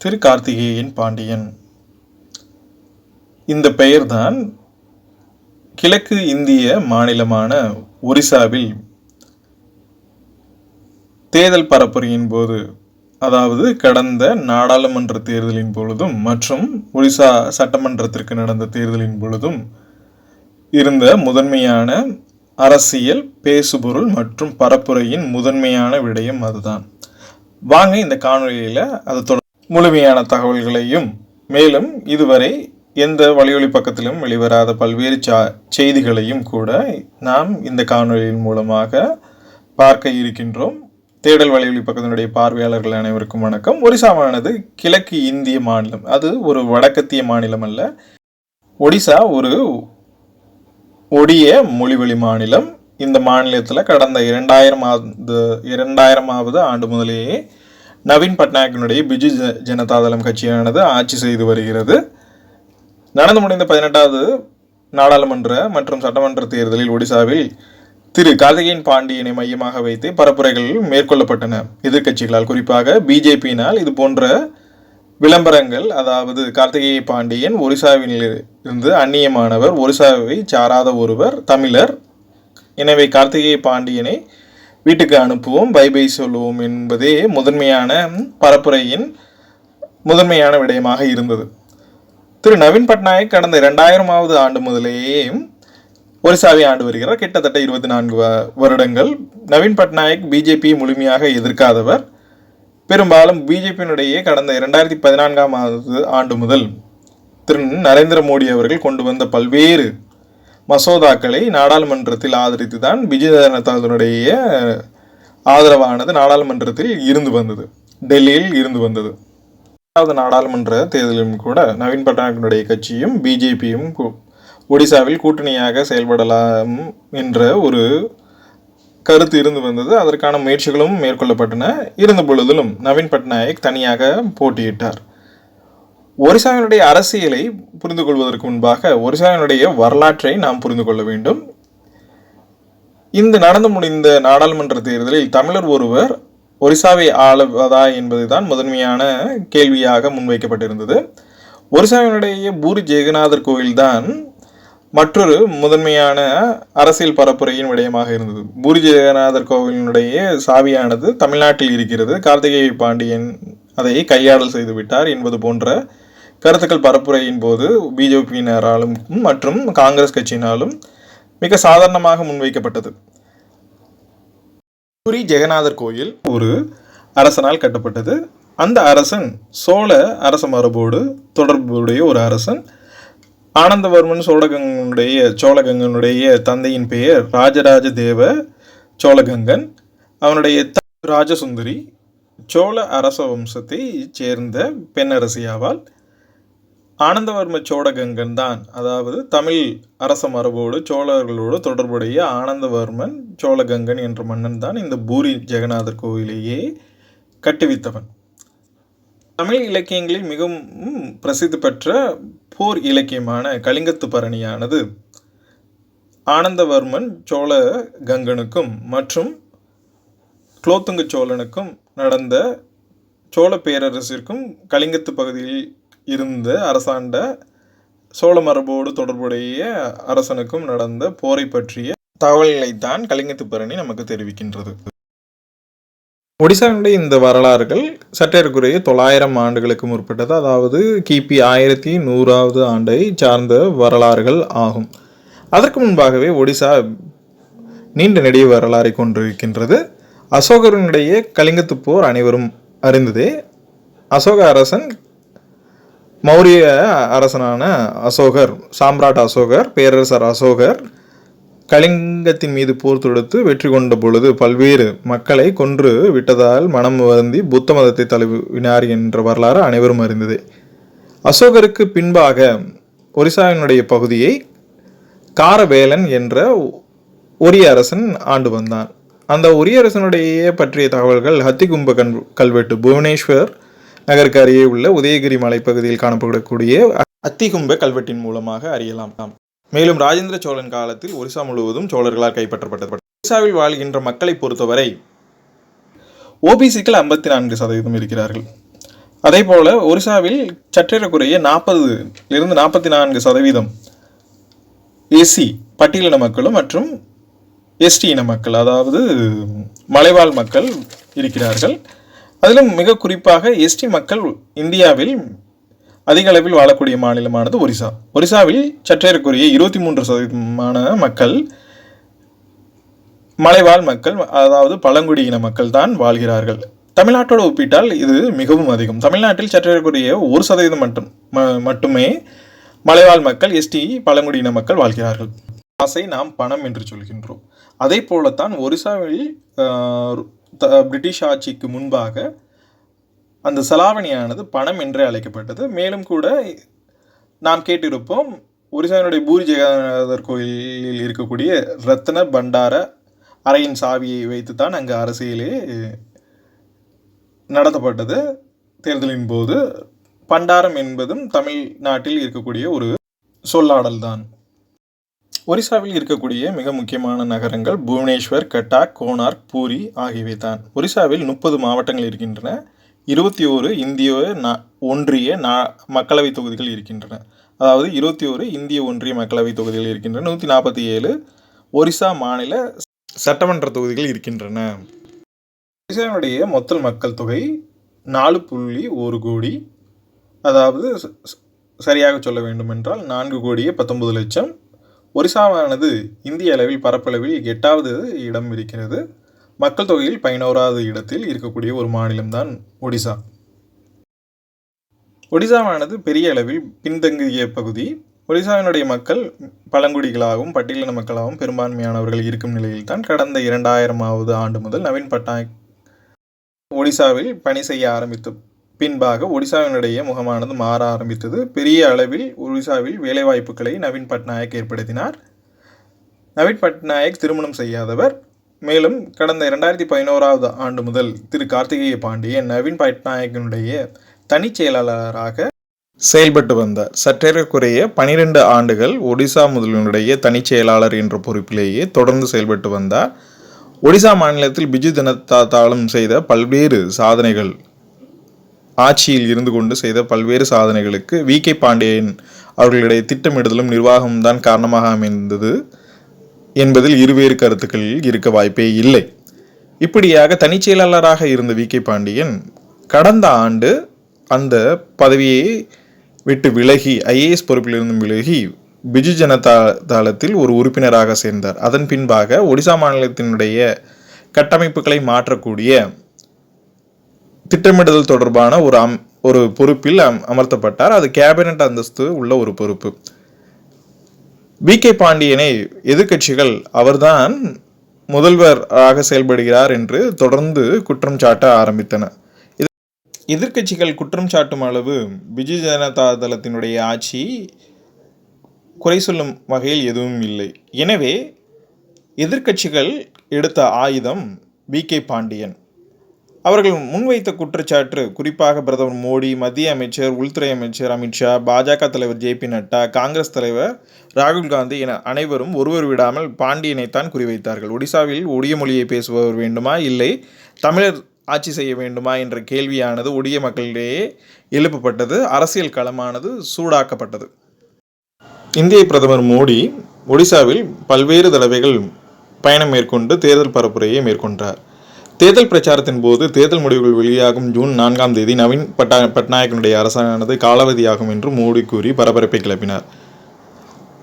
திரு கார்த்திகேயன் பாண்டியன். இந்த பெயர்தான் கிழக்கு இந்திய மாநிலமான ஒரிசாவில் தேர்தல் பரப்புரையின் போது அதாவது கடந்த நாடாளுமன்ற தேர்தலின் பொழுதும் மற்றும் ஒரிசா சட்டமன்றத்திற்கு நடந்த தேர்தலின் பொழுதும் இருந்த முதன்மையான அரசியல் பேசுபொருள் மற்றும் பரப்புரையின் முதன்மையான விடயம் அதுதான். வாங்க இந்த காணொலியில் அது தொடர் முழுமையான தகவல்களையும் மேலும் இதுவரை எந்த வலியொலி பக்கத்திலும் வெளிவராத பல்வேறு சா செய்திகளையும் கூட நாம் இந்த காணொளியின் மூலமாக பார்க்க இருக்கின்றோம். தேடல் வலையொலி பக்கத்தினுடைய பார்வையாளர்கள் அனைவருக்கும் வணக்கம். ஒரிசாவானது கிழக்கு இந்திய மாநிலம் அது ஒரு வடக்கத்திய மாநிலம் அல்ல. ஒடிசா ஒரு ஒடிய மொழிவழி மாநிலம். இந்த மாநிலத்தில் கடந்த இரண்டாயிரமாவது இரண்டாயிரமாவது ஆண்டு முதலேயே நவீன் பட்நாயக்கினுடைய பிஜு ஜ ஜனதாதளம் கட்சியானது ஆட்சி செய்து வருகிறது. நடந்து முடிந்த பதினெட்டாவது நாடாளுமன்ற மற்றும் சட்டமன்ற தேர்தலில் ஒடிசாவில் திரு கார்த்திகேயன் பாண்டியனை மையமாக வைத்து பரப்புரைகள் மேற்கொள்ளப்பட்டன. எதிர்க்கட்சிகளால் குறிப்பாக பிஜேபியினால் இது போன்ற விளம்பரங்கள் அதாவது கார்த்திகேய பாண்டியன் ஒரிசாவில் இருந்து அந்நியமானவர் ஒரிசாவை சாராத ஒருவர் தமிழர் எனவே கார்த்திகேய பாண்டியனை வீட்டுக்கு அனுப்புவோம் பை பை சொல்லுவோம் என்பதே முதன்மையான பரப்புரையின் முதன்மையான விடயமாக இருந்தது. திரு நவீன் பட்நாயக் கடந்த இரண்டாயிரமாவது ஆண்டு முதலேயே ஒரிசாவை ஆண்டு வருகிறார். கிட்டத்தட்ட இருபத்தி நான்கு வ- வருடங்கள். நவீன் பட்நாயக் பிஜேபி முழுமையாக எதிர்க்காதவர். பெரும்பாலும் பிஜேபியினுடைய கடந்த இரண்டாயிரத்தி பதினான்காம் ஆண்டு முதல் திரு நரேந்திர மோடி அவர்கள் கொண்டு வந்த பல்வேறு மசோதாக்களை நாடாளுமன்றத்தில் ஆதரித்து தான் பிஜு ஜனதாதளுடைய ஆதரவானது நாடாளுமன்றத்தில் இருந்து வந்தது. டெல்லியில் இருந்து வந்தது. இரண்டாவது நாடாளுமன்ற தேர்தலிலும் கூட நவீன் பட்நாயக்கினுடைய கட்சியும் பிஜேபியும் ஒடிசாவில் கூட்டணியாக செயல்படலாம் என்ற ஒரு கருத்து இருந்து வந்தது. அதற்கான முயற்சிகளும் மேற்கொள்ளப்பட்டன. இருந்த பொழுதிலும் நவீன் பட்நாயக் தனியாக போட்டியிட்டார். ஒரிசாவினுடைய அரசியலை புரிந்து கொள்வதற்கு முன்பாக ஒரிசாவினுடைய வரலாற்றை நாம் புரிந்து கொள்ள வேண்டும். இந்த நடந்து முடிந்த நாடாளுமன்ற தேர்தலில் தமிழர் ஒருவர் ஒரிசாவை ஆளுவதா என்பதுதான் முதன்மையான கேள்வியாக முன்வைக்கப்பட்டிருந்தது. ஒரிசாவினுடைய பூரி ஜெகநாதர் கோயில்தான் மற்றொரு முதன்மையான அரசியல் பரப்புரையின் விடயமாக இருந்தது. பூரி ஜெகநாதர் கோவிலினுடைய சாவியானது தமிழ்நாட்டில் இருக்கிறது. கார்த்திகேய பாண்டியன் அதை கையாடல் செய்துவிட்டார் என்பது போன்ற கருத்துக்கள் பரப்புரையின் போது பிஜேபியினராலும் மற்றும் காங்கிரஸ் கட்சியினாலும் மிக சாதாரணமாக முன்வைக்கப்பட்டது. புரி ஜெகநாதர் கோயில் ஒரு அரசனால் கட்டப்பட்டது. அந்த அரசன் சோழ அரச மரபோடு தொடர்புடைய ஒரு அரசன். ஆனந்தவர்மன் சோழகங்கனுடைய சோழகங்கனுடைய தந்தையின் பெயர் ராஜராஜ தேவ சோழகங்கன். அவனுடைய த- ராஜசுந்தரி சோழ அரச வம்சத்தை சேர்ந்த பெண்ணரசியாவால் ஆனந்தவர்ம சோழகங்கன் தான். அதாவது தமிழ் அரச மரபோடு சோழர்களோடு தொடர்புடைய ஆனந்தவர்மன் சோழகங்கன் என்ற மன்னன் தான் இந்த பூரி ஜெகநாதர் கோவிலையே கட்டுவித்தவன். தமிழ் இலக்கியங்களில் மிகவும் பிரசித்தி பெற்ற போர் இலக்கியமான கலிங்கத்து பரணியானது ஆனந்தவர்மன் சோழ கங்கனுக்கும் மற்றும் குலோத்துங்க சோழனுக்கும் நடந்த சோழ பேரரசிற்கும் கலிங்கத்து பகுதியில் இருந்த அரசாண்ட சோழ மரபோடு தொடர்புடைய அரசனுக்கும் நடந்த போரை பற்றிய தகவல்களைத்தான் கலிங்கத்துப்பரணி நமக்கு தெரிவிக்கின்றது. ஒடிசாவினுடைய இந்த வரலாறுகள் சற்றேறக்குறைய தொள்ளாயிரம் ஆண்டுகளுக்கு முற்பட்டது. அதாவது கிபி ஆயிரத்தி நூறாவது ஆண்டை சார்ந்த வரலாறுகள் ஆகும். அதற்கு முன்பாகவே ஒடிசா நீண்ட நெடிய வரலாறை கொண்டிருக்கின்றது. அசோகரனுடைய கலிங்கத்துப்போர் அனைவரும் அறிந்ததே. அசோக அரசன் மௌரிய அரசனான அசோகர் சாம்ராட் அசோகர் பேரரசர் அசோகர் கலிங்கத்தின் மீது போர் தொடுத்து வெற்றி கொண்ட பொழுது பல்வேறு மக்களை கொன்று விட்டதால் மனம் வருந்தி புத்த மதத்தை தழுவினார் என்ற வரலாறு அனைவரும் அறிந்தது. அசோகருக்கு பின்பாக ஒரிசாவினுடைய பகுதியை காரவேலன் என்ற ஒரிய அரசன் ஆண்டு வந்தான். அந்த ஒரிய அரசனுடைய பற்றிய தகவல்கள் ஹத்திகும்ப கண் கல்வெட்டு புவனேஸ்வர் நகருக்கு அருகே உள்ள உதயகிரி மலைப்பகுதியில் காணப்படக்கூடிய அத்திகும்ப கல்வெட்டின் மூலமாக அறியலாம். மேலும் ராஜேந்திர சோழன் காலத்தில் ஒரிசா முழுவதும் சோழர்களால் கைப்பற்றப்பட்டது. ஒரிசாவில் வாழ்கின்ற மக்களை பொறுத்தவரை ஓபிசிக்கள் ஐம்பத்தி நான்கு சதவீதம் இருக்கிறார்கள். அதே போல ஒரிசாவில் சற்றேறக்குறைய நாற்பதுலிருந்து நாற்பத்தி நான்கு சதவீதம் எஸ்சி பட்டியலின மக்களும் மற்றும் எஸ்டி இன மக்கள் அதாவது மலைவாழ் மக்கள் இருக்கிறார்கள். அதிலும் மிக குறிப்பாக எஸ்டி மக்கள் இந்தியாவில் அதிக அளவில் வாழக்கூடிய மாநிலமானது ஒரிசா. ஒரிசாவில் சற்றேறக்குரிய இருபத்தி மூன்று சதவீதமான மக்கள் மலைவாழ் மக்கள் அதாவது பழங்குடியின மக்கள் தான் வாழ்கிறார்கள். தமிழ்நாட்டோடு ஒப்பிட்டால் இது மிகவும் அதிகம். தமிழ்நாட்டில் சற்றேறக்குரிய ஒரு சதவீதம் மட்டும் ம- மட்டுமே மலைவாழ் மக்கள் எஸ்டி பழங்குடியின மக்கள் வாழ்கிறார்கள். ஆசை நாம் பணம் என்று சொல்கின்றோம். அதே போலத்தான் ஒரிசாவில் ஆஹ், த- பிரிட்டிஷ் ஆட்சிக்கு முன்பாக அந்த செலாவணியானது பணம் என்றே அழைக்கப்பட்டது. மேலும் கூட நாம் கேட்டிருப்போம் ஒரிசாவினுடைய பூரி ஜெகநாதர் கோயிலில் இருக்கக்கூடிய ரத்ன பண்டார அறையின் சாவியை வைத்துத்தான் அங்கு அரசியலே நடத்தப்பட்டது. தேர்தலின் போது பண்டாரம் என்பதும் தமிழ்நாட்டில் இருக்கக்கூடிய ஒரு சொல்லாடல் தான் ஒரிசாவில் இருக்கக்கூடிய மிக முக்கியமான நகரங்கள் புவனேஸ்வர் கட்டாக் கோனார்க் பூரி ஆகியவை தான். ஒரிசாவில் முப்பது மாவட்டங்கள் இருக்கின்றன. இருபத்தி ஓரு இந்திய நா- ஒன்றிய நா மக்களவை தொகுதிகள் இருக்கின்றன. அதாவது இருபத்தி ஓரு இந்திய ஒன்றிய மக்களவை தொகுதிகள் இருக்கின்றன. நூற்றி நாற்பத்தி ஏழு ஒரிசா மாநில சட்டமன்ற தொகுதிகள் இருக்கின்றன. ஒரிசாவினுடைய மொத்த மக்கள் தொகை நாலு புள்ளி ஒரு கோடி. அதாவது சரியாக சொல்ல வேண்டுமென்றால் நான்கு கோடியே பத்தொன்பது லட்சம். ஒரிசாவானது இந்திய அளவில் பரப்பளவில் எட்டாவது இடம் இருக்கிறது. மக்கள் தொகையில் பதினோராவது இடத்தில் இருக்கக்கூடிய ஒரு மாநிலம்தான் ஒடிசா. ஒடிசாவானது பெரிய அளவில் பின்தங்கிய பகுதி. ஒடிசாவினுடைய மக்கள் பழங்குடிகளாகவும் பட்டியலின மக்களாகவும் பெரும்பான்மையானவர்கள் இருக்கும் நிலையில்தான் கடந்த இரண்டாயிரமாவது ஆண்டு முதல் நவீன் பட்நாயக் ஒடிசாவில் பணி செய்ய ஆரம்பித்து பின்பாக ஒடிசாவினுடைய முகமானது மாற ஆரம்பித்தது. பெரிய அளவில் ஒடிசாவில் வேலைவாய்ப்புகளை நவீன் பட்நாயக் ஏற்படுத்தினார். நவீன் பட்நாயக் திருமணம் செய்யாதவர். மேலும் கடந்த இரண்டாயிரத்தி பதினோராவது ஆண்டு முதல் திரு. கார்த்திகேய பாண்டியன் நவீன் பட்நாயக்கினுடைய தனிச் செயலாளராக செயல்பட்டு வந்தார் சற்றேறக்குறைய பனிரெண்டு ஆண்டுகள் ஒடிசா முதல்வனுடைய தனிச் செயலாளர் என்ற பொறுப்பிலேயே தொடர்ந்து செயல்பட்டு வந்தார். ஒடிசா மாநிலத்தில் பிஜு ஜனதா தாளம் செய்த பல்வேறு சாதனைகள் ஆட்சியில் இருந்து கொண்டு செய்த பல்வேறு சாதனைகளுக்கு வி. கே. பாண்டியன் அவர்களுடைய திட்டமிடுதலும் நிர்வாகமும் தான் காரணமாக அமைந்தது என்பதில் இருவேறு கருத்துக்கள் இருக்க வாய்ப்பே இல்லை. இப்படியாக தனிச்செயலாளராக இருந்த வி. கே. பாண்டியன் கடந்த ஆண்டு அந்த பதவியை விட்டு விலகி ஐஏஎஸ் பொறுப்பிலிருந்தும் விலகி பிஜு ஜனதா தளத்தில் ஒரு உறுப்பினராக சேர்ந்தார். அதன் பின்பாக ஒடிசா மாநிலத்தினுடைய கட்டமைப்புகளை மாற்றக்கூடிய திட்டமிடுதல் தொடர்பான ஒரு அம் ஒரு பொறுப்பில் அம் அமர்த்தப்பட்டார். அது கேபினட் அந்தஸ்து உள்ள ஒரு பொறுப்பு. வி. கே. பாண்டியனை எதிர்க்கட்சிகள் அவர்தான் முதல்வராக செயல்படுகிறார் என்று தொடர்ந்து குற்றம் சாட்ட ஆரம்பித்தன. எதிர்கட்சிகள் எதிர்க்கட்சிகள் குற்றம் சாட்டும் அளவு பிஜு ஜனதா தளத்தினுடைய ஆட்சி குறை சொல்லும் வகையில் எதுவும் இல்லை. எனவே எதிர்க்கட்சிகள் எடுத்த ஆயுதம் வி. கே. பாண்டியன். அவர்கள் முன்வைத்த குற்றச்சாட்டு குறிப்பாக பிரதமர் மோடி மத்திய அமைச்சர் உள்துறை அமைச்சர் அமித்ஷா பாஜக தலைவர் ஜே பி நட்டா காங்கிரஸ் தலைவர் ராகுல் காந்தி என அனைவரும் ஒருவர் விடாமல் பாண்டியனைத்தான் குறிவைத்தார்கள். ஒடிசாவில் ஒடிய மொழியை பேசுபவர் வேண்டுமா? இல்லை. தமிழர் ஆட்சி செய்ய வேண்டுமா? என்ற கேள்வியானது ஒடிய மக்களிடையே எழுப்பப்பட்டது. அரசியல் களமானது சூடாக்கப்பட்டது. இந்திய பிரதமர் மோடி ஒடிசாவில் பல்வேறு தடவைகள் பயணம் மேற்கொண்டு தேர்தல் பரப்புரையை மேற்கொண்டார். தேர்தல் பிரச்சாரத்தின் போது தேர்தல் முடிவுகள் வெளியாகும் ஜூன் நான்காம் தேதி நவீன் பட்டா பட்நாயக்கனுடைய அரசானது காலாவதியாகும் என்று மோடி கூறி பரபரப்பை கிளப்பினார்.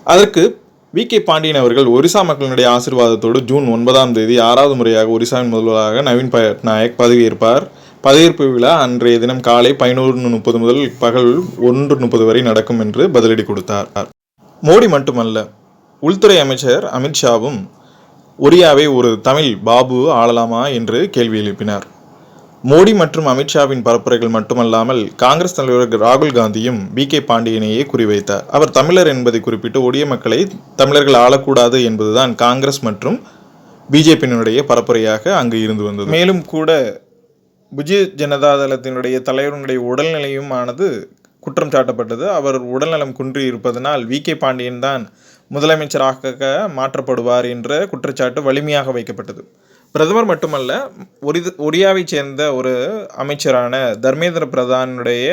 அதற்கு வி. கே. பாண்டியன் அவர்கள் ஒரிசா மக்களினுடைய ஆசீர்வாதத்தோடு ஜூன் ஒன்பதாம் தேதி ஆறாவது முறையாக ஒரிசாவின் முதல்வராக நவீன் பட்நாயக் பதவியேற்பார். பதவியேற்பு விழா அன்றைய தினம் காலை பதினோரு முப்பது முதல் பகல் ஒன்று முப்பது வரை நடக்கும் என்று பதிலடி கொடுத்தார். மோடி மட்டுமல்ல உள்துறை அமைச்சர் அமித்ஷாவும் ஒரியாவை ஒரு தமிழ் பாபு ஆளலாமா என்று கேள்வி எழுப்பினார். மோடி மற்றும் அமித்ஷாவின் பரப்புரைகள் மட்டுமல்லாமல் காங்கிரஸ் தலைவர் ராகுல் காந்தியும் பி கே பாண்டியனையே குறிவைத்தார். அவர் தமிழர் என்பதை குறிப்பிட்டு ஒடிய மக்களை தமிழர்கள் ஆளக்கூடாது என்பதுதான் காங்கிரஸ் மற்றும் பிஜேபியினுடைய பரப்புரையாக அங்கு இருந்து வந்தது. மேலும் கூட பிஜு ஜனதா தளத்தினுடைய தலைவருடைய உடல்நிலையும் ஆனது குற்றம் சாட்டப்பட்டது. அவர் உடல்நலம் குன்றி இருப்பதனால் வி. கே. பாண்டியன் தான் முதலமைச்சராக மாற்றப்படுவார் என்ற குற்றச்சாட்டு வலிமையாக வைக்கப்பட்டது. பிரதமர் மட்டுமல்ல ஒரி ஒடியாவை சேர்ந்த ஒரு அமைச்சரான தர்மேந்திர பிரதானுடைய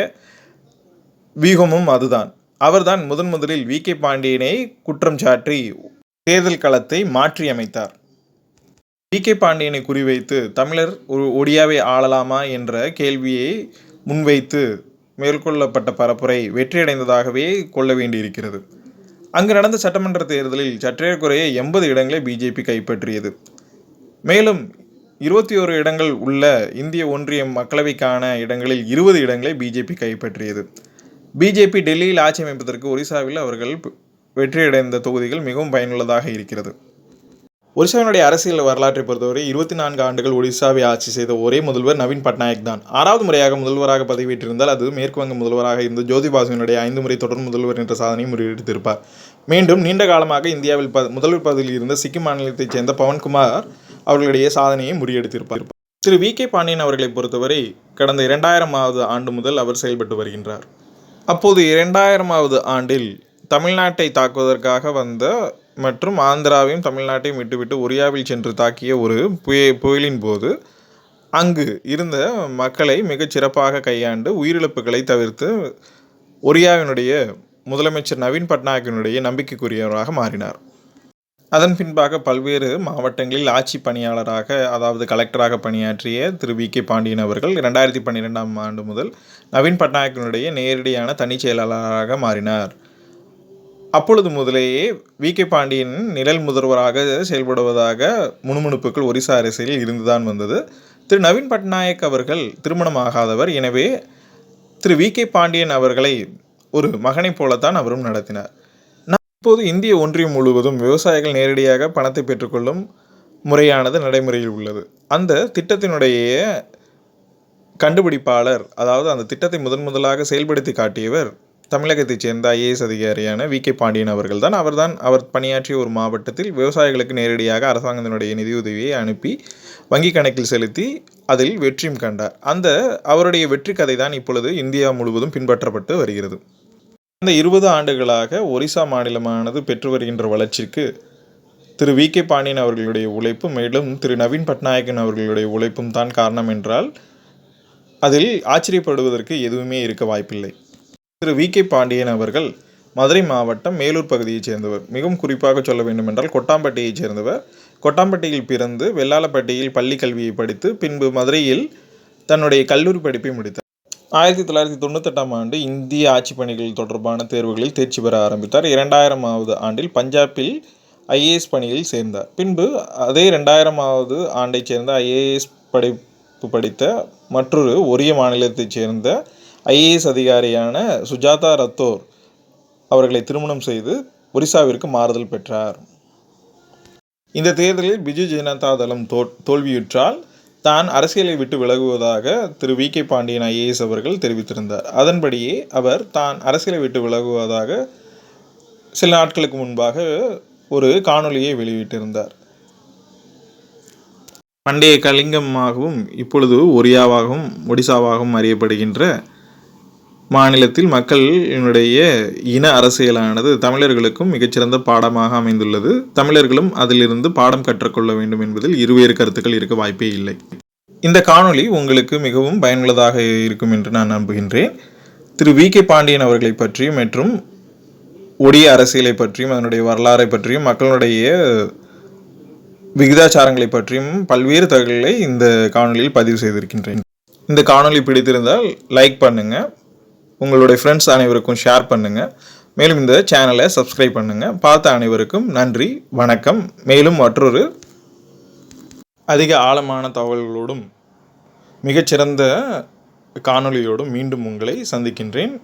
வியூகமும் அதுதான். அவர்தான் முதன் முதலில் வி. கே. பாண்டியனை குற்றம் சாட்டி தேர்தல் களத்தை மாற்றி அமைத்தார். வி. கே. பாண்டியனை குறிவைத்து தமிழர் ஒடியாவை ஆளலாமா என்ற கேள்வியை முன்வைத்து மேற்கொள்ளப்பட்ட பரப்புரை வெற்றியடைந்ததாகவே கொள்ள வேண்டியிருக்கிறது. அங்கு நடந்த சட்டமன்ற தேர்தலில் சற்றே குறைய எண்பது இடங்களை பிஜேபி கைப்பற்றியது. மேலும் இருபத்தி ஓரு இடங்கள் உள்ள இந்திய ஒன்றிய மக்களவைக்கான இடங்களில் இருபது இடங்களை பிஜேபி கைப்பற்றியது. பிஜேபி டெல்லியில் ஆட்சி அமைப்பதற்கு ஒரிசாவில் அவர்கள் வெற்றியடைந்த தொகுதிகள் மிகவும் பயனுள்ளதாக இருக்கிறது. ஒரிசாவினுடைய அரசியல் வரலாற்றை பொறுத்தவரை இருபத்தி நான்கு ஆண்டுகள் ஒடிசாவை ஆட்சி செய்த ஒரே முதல்வர் நவீன் பட்நாயக் தான். ஆறாவது முறையாக முதல்வராக பதவியேற்றிருந்தால் அது மேற்குவங்க முதல்வராக இருந்த ஜோதிபாசுவினுடைய ஐந்து முறை தொடர் முதல்வர் என்ற சாதனையை முறியடித்திருப்பார். மீண்டும் நீண்ட காலமாக இந்தியாவில் ப முதல்வர் பதவியில் இருந்த சிக்கிம் மாநிலத்தைச் சேர்ந்த பவன்குமார் அவர்களுடைய சாதனையை முறியடித்திருப்பார். திரு வி. கே. பாண்டியன் அவர்களை பொறுத்தவரை கடந்த இரண்டாயிரமாவது ஆண்டு முதல் அவர் செயல்பட்டு வருகின்றார். அப்போது இரண்டாயிரமாவது ஆண்டில் தமிழ்நாட்டை தாக்குவதற்காக வந்த மற்றும் ஆந்திராவையும் தமிழ்நாட்டையும் விட்டுவிட்டு ஒரியாவில் சென்று தாக்கிய ஒரு புய புயலின் போது அங்கு இருந்த மக்களை மிகச் சிறப்பாக கையாண்டு உயிரிழப்புகளை தவிர்த்து ஒரியாவினுடைய முதலமைச்சர் நவீன் பட்நாயக்கினுடைய நம்பிக்கைக்குரியவராக மாறினார். அதன் பின்பாக பல்வேறு மாவட்டங்களில் ஆட்சி பணியாளராக அதாவது கலெக்டராக பணியாற்றிய திரு வி கே பாண்டியன் அவர்கள் இரண்டாயிரத்தி பன்னிரெண்டாம் ஆண்டு முதல் நவீன் பட்நாயக்கினுடைய நேரடியான தனிச் செயலாளராக மாறினார். அப்பொழுது முதலேயே வி கே பாண்டியன் நிழல் முதல்வராக செயல்படுவதாக முணுமுணுப்புகள் ஒரிசா அரசியலில் இருந்துதான் வந்தது. திரு நவீன் பட்நாயக் அவர்கள் திருமணமாகாதவர். எனவே திரு வி கே பாண்டியன் அவர்களை ஒரு மகனைப் போலத்தான் அவரும் நடத்தினார். இப்போது இந்திய ஒன்றியம் முழுவதும் விவசாயிகள் நேரடியாக பணத்தை பெற்றுக்கொள்ளும் முறையானது நடைமுறையில் உள்ளது. அந்த திட்டத்தினுடைய கண்டுபிடிப்பாளர் அதாவது அந்த திட்டத்தை முதன் முதலாக செயல்படுத்தி காட்டியவர் தமிழகத்தைச் சேர்ந்த ஐஏஎஸ் அதிகாரியான வி. கே. பாண்டியன் அவர்கள் தான் அவர்தான் அவர் பணியாற்றிய ஒரு மாவட்டத்தில் விவசாயிகளுக்கு நேரடியாக அரசாங்கத்தினுடைய நிதியுதவியை அனுப்பி வங்கி கணக்கில் செலுத்தி அதில் வெற்றியும் கண்டார். அந்த அவருடைய வெற்றி கதை தான் இப்பொழுது இந்தியா முழுவதும் பின்பற்றப்பட்டு வருகிறது. கடந்த இருபது ஆண்டுகளாக ஒரிசா மாநிலமானது பெற்று வருகின்ற வளர்ச்சிக்கு திரு வி. கே. பாண்டியன் அவர்களுடைய உழைப்பும் மேலும் திரு நவீன் பட்நாயக்கன் அவர்களுடைய உழைப்பும் தான் காரணம் என்றால் அதில் ஆச்சரியப்படுவதற்கு எதுவுமே இருக்க வாய்ப்பில்லை. திரு வி. கே. பாண்டியன் அவர்கள் மதுரை மாவட்டம் மேலூர் பகுதியைச் சேர்ந்தவர். மிகவும் குறிப்பாக சொல்ல வேண்டுமென்றால் கொட்டாம்பட்டியைச் சேர்ந்தவர். கொட்டாம்பட்டியில் பிறந்து வெள்ளாளப்பட்டியில் பள்ளி கல்வியை படித்து பின்பு மதுரையில் தன்னுடைய கல்லூரி படிப்பை முடித்தார். ஆயிரத்தி தொள்ளாயிரத்தி தொண்ணூத்தெட்டாம் ஆண்டு இந்திய ஆட்சி பணிகள் தொடர்பான தேர்வுகளில் தேர்ச்சி பெற ஆரம்பித்தார். இரண்டாயிரமாவது ஆண்டில் பஞ்சாபில் ஐஏஎஸ் பணியில் சேர்ந்தார். பின்பு அதே ரெண்டாயிரமாவது ஆண்டைச் சேர்ந்த ஐஏஎஸ் படிப்பு படித்த மற்றொரு ஒரிய மாநிலத்தைச் சேர்ந்த ஐஏஎஸ் அதிகாரியான சுஜாதா ரத்தோர் அவர்களை திருமணம் செய்து ஒரிசாவிற்கு மாறுதல் பெற்றார். இந்த தேர்தலில் பிஜு ஜனதா தளம் தோ தோல்வியுற்றால் தான் அரசியலை விட்டு விலகுவதாக Thiru V K Pandian IAS அவர்கள் தெரிவித்திருந்தார். அதன்படியே அவர் தான் அரசியலை விட்டு விலகுவதாக சில நாட்களுக்கு முன்பாக ஒரு காணொளியை வெளியிட்டிருந்தார். பண்டைய கலிங்கமாகவும் இப்பொழுது ஒரியாவாகவும் ஒடிசாவாகவும் அறியப்படுகின்ற மாநிலத்தில் மக்களினுடைய இன அரசியலானது தமிழர்களுக்கும் மிகச்சிறந்த பாடமாக அமைந்துள்ளது. தமிழர்களும் அதிலிருந்து பாடம் கற்றுக்கொள்ள வேண்டும் என்பதில் இருவேறு கருத்துக்கள் இருக்க வாய்ப்பே இல்லை. இந்த காணொளி உங்களுக்கு மிகவும் பயனுள்ளதாக இருக்கும் என்று நான் நம்புகின்றேன். திரு வி கே பாண்டியன் அவர்களை பற்றியும் மற்றும் ஒடிய அரசியலை பற்றியும் அதனுடைய வரலாறை பற்றியும் மக்களுடைய விகிதாச்சாரங்களை பற்றியும் பல்வேறு தகவல்களை இந்த காணொளியில் பதிவு செய்திருக்கின்றேன். இந்த காணொளி பிடித்திருந்தால் லைக் பண்ணுங்கள் உங்களுடைய ஃப்ரெண்ட்ஸ் அனைவருக்கும் ஷேர் பண்ணுங்கள் மேலும் இந்த சேனலை சப்ஸ்கிரைப் பண்ணுங்கள் பார்த்த அனைவருக்கும் நன்றி வணக்கம். மேலும் மற்றொரு அதிக ஆழமான தகவல்களோடும் மிகச்சிறந்த காணொளியோடும் மீண்டும் உங்களை சந்திக்கின்றேன்.